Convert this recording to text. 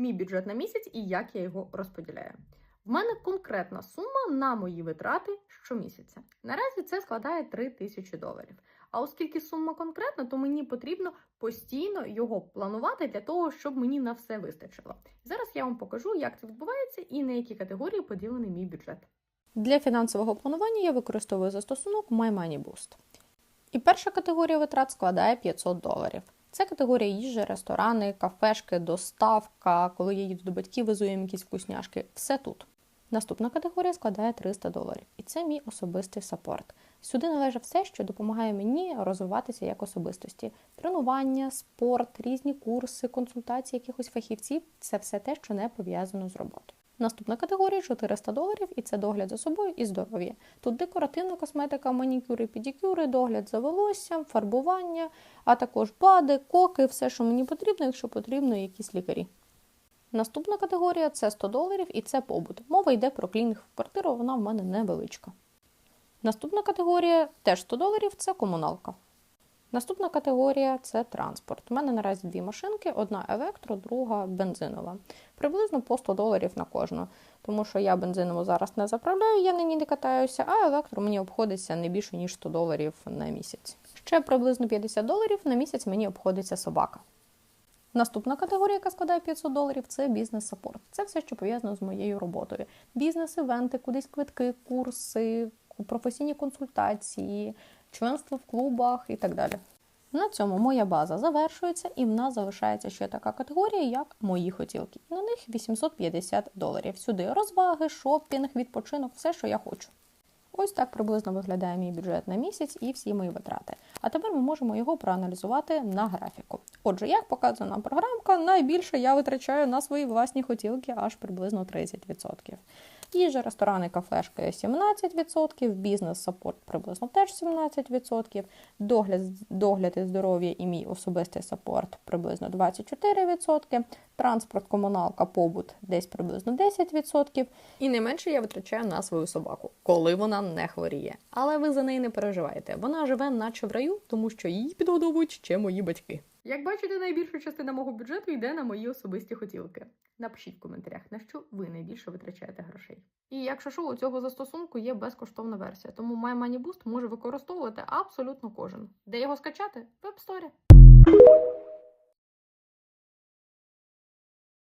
мій бюджет на місяць і як я його розподіляю. В мене конкретна сума на мої витрати щомісяця. Наразі це складає 3 тисячі доларів. А оскільки сума конкретна, то мені потрібно постійно його планувати для того, щоб мені на все вистачило. Зараз я вам покажу, як це відбувається і на які категорії поділений мій бюджет. Для фінансового планування я використовую застосунок My Boost. І перша категорія витрат складає 500 доларів. Це категорія їжі, ресторани, кафешки, доставка, коли я їду до батьків, везу їм якісь вкусняшки. Все тут. Наступна категорія складає 300 доларів, і це мій особистий сапорт. Сюди належить все, що допомагає мені розвиватися як особистості: тренування, спорт, різні курси, консультації якихось фахівців це все те, що не пов'язано з роботою. Наступна категорія 400 доларів, і це догляд за собою і здоров'я. Тут декоративна косметика, манікюри, педикюри, догляд за волоссям, фарбування, а також бади, коки, все, що мені потрібно, якщо потрібно, якісь лікарі. Наступна категорія це 100 доларів і це побут. Мова йде про клінінг в квартиру, вона в мене невеличка. Наступна категорія теж 100 доларів це комуналка. Наступна категорія це транспорт. У мене наразі дві машинки: одна електро, друга бензинова. Приблизно по 100 доларів на кожну. Тому що я бензинову зараз не заправляю, я на ній не катаюся, а електро мені обходиться не більше, ніж 100 доларів на місяць. Ще приблизно 50 доларів на місяць мені обходиться собака. Наступна категорія, яка складає 500 доларів, це бізнес-сапорт. Це все, що пов'язано з моєю роботою. Бізнес-івенти, кудись квитки, курси, професійні консультації, членство в клубах і так далі. На цьому моя база завершується, і в нас залишається ще така категорія, як мої хотілки. На них 850 доларів. Сюди розваги, шопінг, відпочинок, все, що я хочу. Ось так приблизно виглядає мій бюджет на місяць і всі мої витрати. А тепер ми можемо його проаналізувати на графіку. Отже, як показана програмка, найбільше я витрачаю на свої власні хотілки аж приблизно 30%. Їжа, ресторани, кафешки 17%, бізнес-саппорт приблизно теж 17%, догляд, догляд і здоров'я і мій особистий саппорт приблизно 24%, транспорт, комуналка, побут десь приблизно 10%. І не менше я витрачаю на свою собаку, коли вона не хворіє. Але ви за неї не переживайте. Вона живе наче в раю, тому що її підгодовують ще мої батьки. Як бачите, найбільша частина мого бюджету йде на мої особисті хотілки. Напишіть в коментарях, на що ви найбільше витрачаєте грошей. І якщо що, у цього застосунку є безкоштовна версія, тому My Money Boost може використовувати абсолютно кожен. Де його скачати? В App Store.